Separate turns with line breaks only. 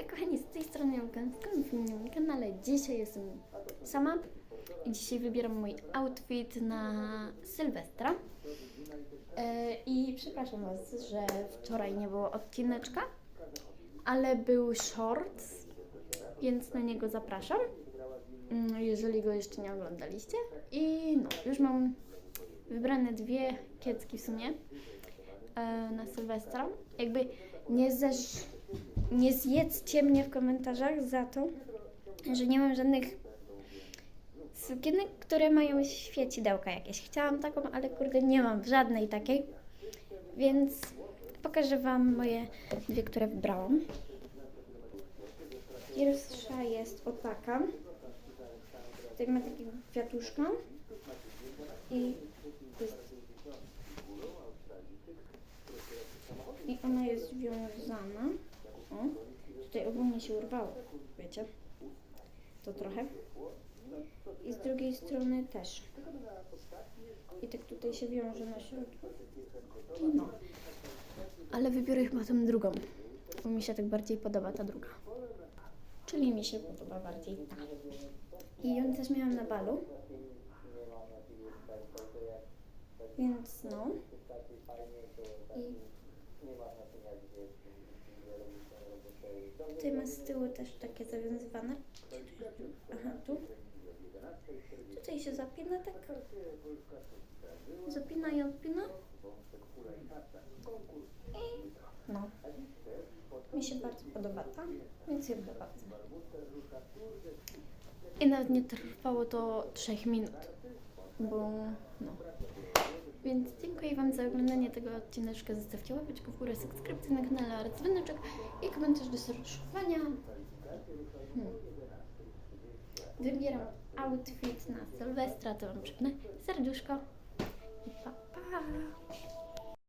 Hejka kochani, z tej strony Jolka, w kolejnym kanale. Dzisiaj jestem sama i dzisiaj wybieram mój outfit na Sylwestra. E, I przepraszam Was, że wczoraj nie było odcineczka, ale był shorts, więc na niego zapraszam, mm, jeżeli go jeszcze nie oglądaliście. I no, już mam wybrane dwie kiecki w sumie e, na Sylwestra. Jakby nie zesz nie zjedzcie mnie w komentarzach za to, że nie mam żadnych sukienek, które mają świecidełka jakieś. Chciałam taką, ale kurde nie mam żadnej takiej. Więc pokażę Wam moje dwie, które wybrałam. Pierwsza jest o taka. Tutaj ma takiego kwiatuszka. I jest I ona jest związana. O, tutaj ogólnie się urwało, wiecie? To trochę. I z drugiej strony też. I tak tutaj się wiąże na środku. No. Ale wybiorę chyba tą drugą, bo mi się tak bardziej podoba ta druga. Czyli mi się podoba bardziej ta. I ją też miałam na balu. Więc no. I Tutaj ma z tyłu też takie zawiązywane. Aha, tu. Tutaj się zapina tak. Zapina i odpina. I no. Mi się bardzo podoba ta, więc ją bardzo. I nawet nie trwało to 3 minut, bo no. Więc Dziękuję Wam za oglądanie tego odcineczka. Zostawcie łapeczkę w górę, subskrypcję na kanale oraz dzwoneczek i komentarz do serwiszowania. Hmm. Wybieram outfit na Sylwestra, to Wam przypnę serduszko. Pa, pa!